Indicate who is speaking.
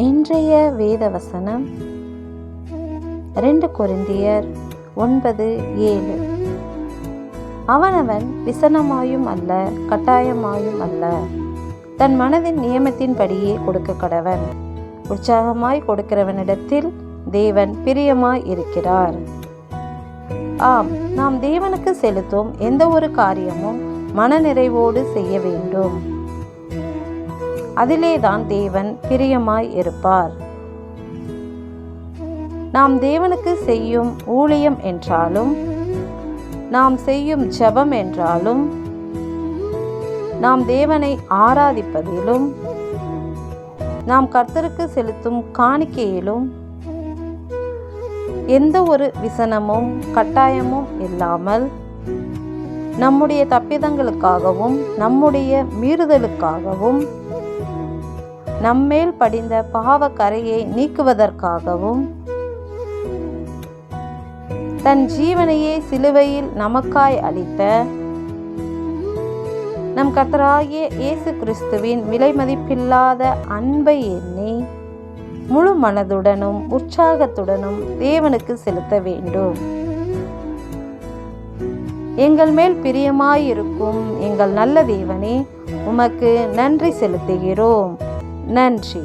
Speaker 1: இன்றைய வேத வசனம் ரெண்டு கொரிந்தியர் ஒன்பது ஏழு. அவனவன் விசனமாயும் அல்ல கட்டாயமாயும் அல்ல. தன் மனதின் நியமத்தின்படியே கொடுக்க கடவன். உற்சாகமாய் கொடுக்கிறவனிடத்தில் தேவன் பிரியமாய் இருக்கிறார். ஆம் நாம் தேவனுக்கு செலுத்தும் எந்த ஒரு காரியமும் மனநிறைவோடு செய்ய வேண்டும். அதிலே தான் தேவன் பிரியமாய் இருப்பார். நாம் தேவனுக்கு செய்யும் ஊழியம் என்றாலும் நாம் செய்யும் ஜெபம் என்றாலும் நாம் தேவனை ஆராதிப்பதிலும் நாம் கர்த்தருக்கு செலுத்தும் காணிக்கையிலும் எந்த ஒரு விசனமும் கட்டாயமும் இல்லாமல் நம்முடைய தப்பிதங்களுக்காகவும் நம்முடைய மீறுதலுக்காகவும் நம்மேல் படிந்த பாவ கரையை நீக்குவதற்காகவும் தன் ஜீவனையே சிலுவையில் நமக்காய் அளித்த நம் கர்த்தராகிய இயேசு கிறிஸ்துவின் விலை மதிப்பில்லாத அன்பை எண்ணி முழு மனதுடனும் உற்சாகத்துடனும் தேவனுக்கு செலுத்த வேண்டும். எங்கள் மேல் பிரியமாயிருக்கும் எங்கள் நல்ல தேவனே உமக்கு நன்றி செலுத்துகிறோம். நன்றி